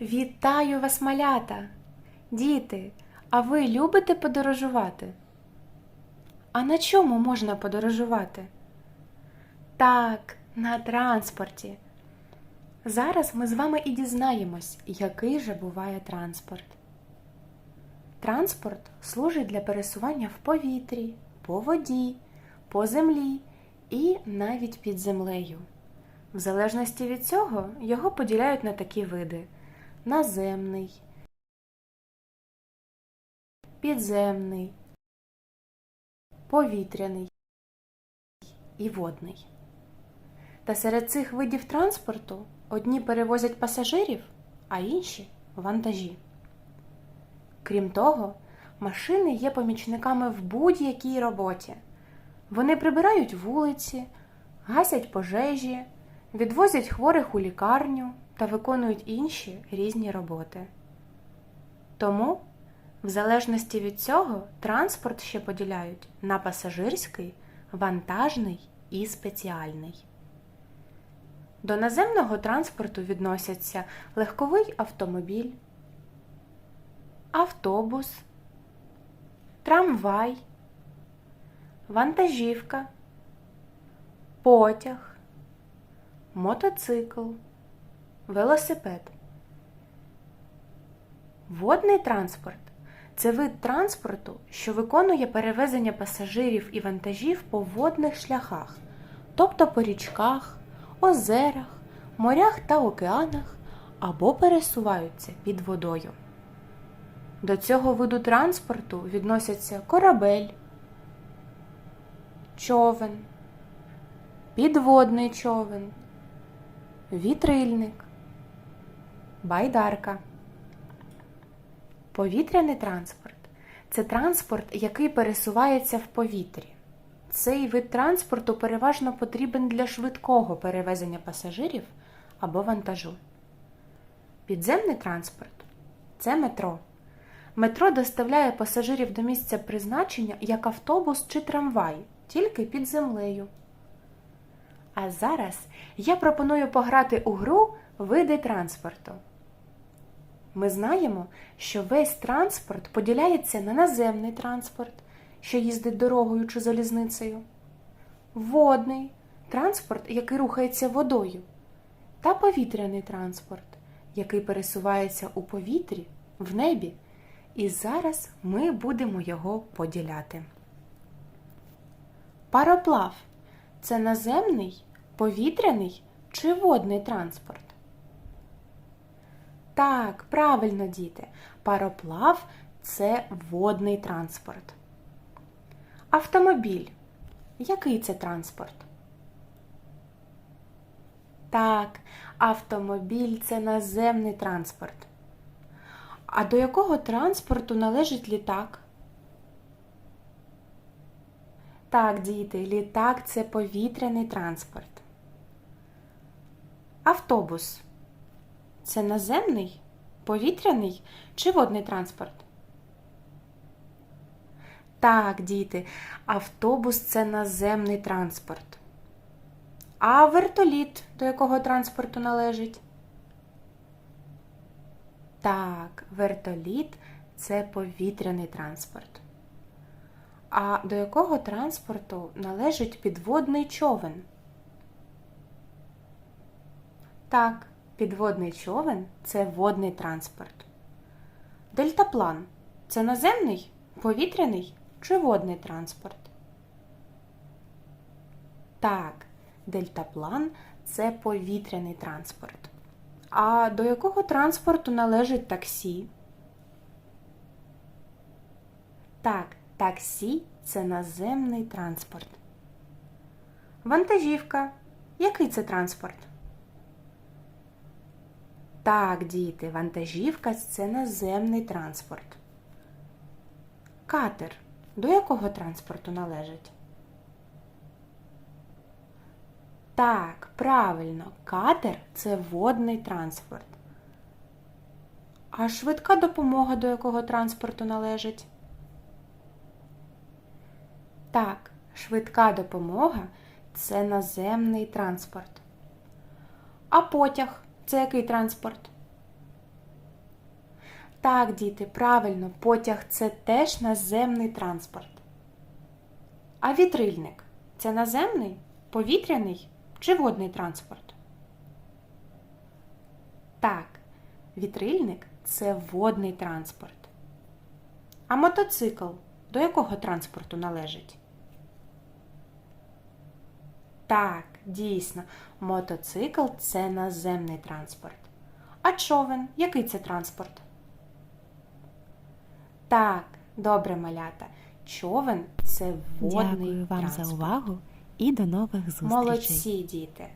Вітаю вас, малята! Діти, а ви любите подорожувати? А на чому можна подорожувати? Так, на транспорті. Зараз ми з вами і дізнаємось, який же буває транспорт. Транспорт служить для пересування в повітрі, по воді, по землі і навіть під землею. В залежності від цього його поділяють на такі види: наземний, підземний, повітряний і водний. Та серед цих видів транспорту одні перевозять пасажирів, а інші вантажі. Крім того, машини є помічниками в будь-якій роботі. Вони прибирають вулиці, гасять пожежі, відвозять хворих у лікарню та виконують інші різні роботи. Тому, в залежності від цього, транспорт ще поділяють на пасажирський, вантажний і спеціальний. До наземного транспорту відносяться легковий автомобіль, автобус, трамвай, вантажівка, потяг, мотоцикл, велосипед. Водний транспорт це вид транспорту, що виконує перевезення пасажирів і вантажів по водних шляхах, тобто по річках, озерах, морях та океанах або пересуваються під водою. До цього виду транспорту відносяться корабель, човен, підводний човен, вітрильник, байдарка. Повітряний транспорт це транспорт, який пересувається в повітрі. Цей вид транспорту переважно потрібен для швидкого перевезення пасажирів або вантажу. Підземний транспорт це метро. Метро доставляє пасажирів до місця призначення як автобус чи трамвай, тільки під землею. А зараз я пропоную пограти у гру види транспорту. Ми знаємо, що весь транспорт поділяється на наземний транспорт, що їздить дорогою чи залізницею, водний транспорт, який рухається водою, та повітряний транспорт, який пересувається у повітрі, в небі. І зараз ми будемо його поділяти. Пароплав це наземний, повітряний чи водний транспорт? Так, правильно, діти. Пароплав це водний транспорт. Автомобіль. Який це транспорт? Так, автомобіль це наземний транспорт. А до якого транспорту належить літак? Так, діти, літак це повітряний транспорт. Автобус це наземний, повітряний чи водний транспорт? Так, діти, автобус це наземний транспорт. А вертоліт до якого транспорту належить? Так, вертоліт це повітряний транспорт. А до якого транспорту належить підводний човен? Так, підводний човен це водний транспорт. Дельтаплан це наземний, повітряний чи водний транспорт? Так, дельтаплан це повітряний транспорт. А до якого транспорту належить таксі? Так, таксі це наземний транспорт. Вантажівка. Який це транспорт? Так, діти, вантажівка це наземний транспорт. Катер. До якого транспорту належить? Так, правильно, катер це водний транспорт. А швидка допомога до якого транспорту належить? Так, швидка допомога це наземний транспорт. А потяг це який транспорт? Так, діти, правильно, потяг це теж наземний транспорт. А вітрильник це наземний, повітряний чи водний транспорт? Так, вітрильник це водний транспорт. А мотоцикл до якого транспорту належить? Так, дійсно, мотоцикл це наземний транспорт. А човен який це транспорт? Так, добре, малята. Човен це водний Дякую вам транспорт. за увагу і до нових зустрічей. Молодці, діти!